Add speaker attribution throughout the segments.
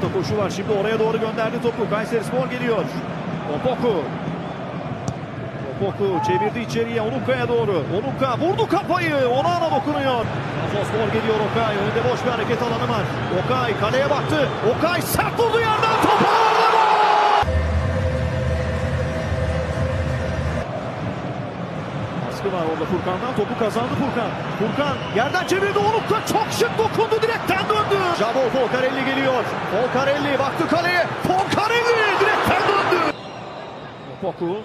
Speaker 1: Kanatta koşu var. Şimdi oraya doğru gönderdi topu. Kayseri Spor geliyor. Opoku. Opoku çevirdi içeriye Onuka'ya doğru. Onuka vurdu kafayı. Onana dokunuyor. Trabzonspor geliyor Okay. Önünde boş bir hareket alanı var. Okay kaleye baktı. Okay sert vurdu yerden topu! Baskı var orada Furkan'dan. Topu kazandı Furkan. Furkan yerden çevirdi. Onuk'a çok şık dokundu. Direkten döndü. Jabo Folcarelli geliyor. Folcarelli baktı kaleye. Folcarelli direkten döndü. Opoku.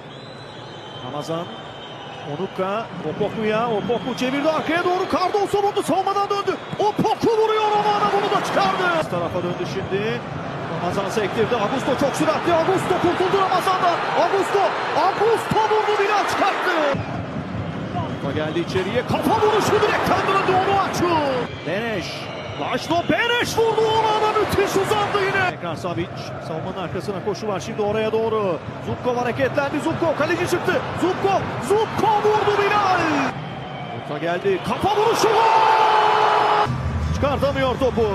Speaker 1: Ramazan. Onuk'a. Opoku'ya. Opoku çevirdi arkaya doğru. Cardoso vurdu. Savunmadan döndü. Opoku vuruyor. Romana bunu da çıkardı. Tarafa döndü şimdi. Ramazan sektirdi. Augusto çok süratli. Augusto kurtuldu Ramazan'dan. Augusto. Augusto vurdu. Bilal çıkarttı. Kafa geldi içeriye. Kafa vuruşu direkten döndü onu açı. Laşlo Beneş vurdu ona da müthiş uzandı yine. Tekrar Savic. Savunmanın arkasına koşu var şimdi oraya doğru. Zubkov hareketlendi. Zubkov kaleci çıktı. Zubkov. Zubkov vurdu Bilal. Orta geldi. Kafa vuruşu. Gol! Çıkartamıyor topu.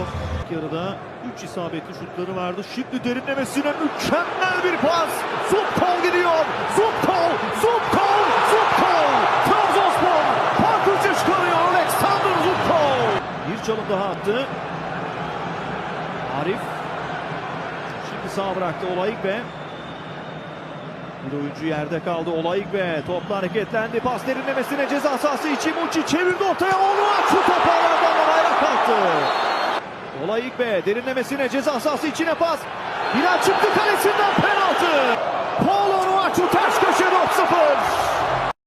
Speaker 1: Yarıda 3 isabetli şutları vardı. Şimdi derinlemesine mükemmel bir pas. Zubkov gidiyor. Zubkov. Zubkov. Zubkov. Trabzonspor fark üçe çıkarıyor. Alexander Zubkov. Bir çalım daha attı. Arif. Şimdi sağ bıraktı Olayık be. Bir oyuncu yerde kaldı Olayık be. Topla hareketlendi. Pas derinlemesine ceza sahası içi Muçi çevirdi ortaya. Onu açtı topu ağlardan bayrak kalktı. Olayık be. Derinlemesine ceza sahası içine pas. Bilal çıktı kalesinden penaltı. Paulo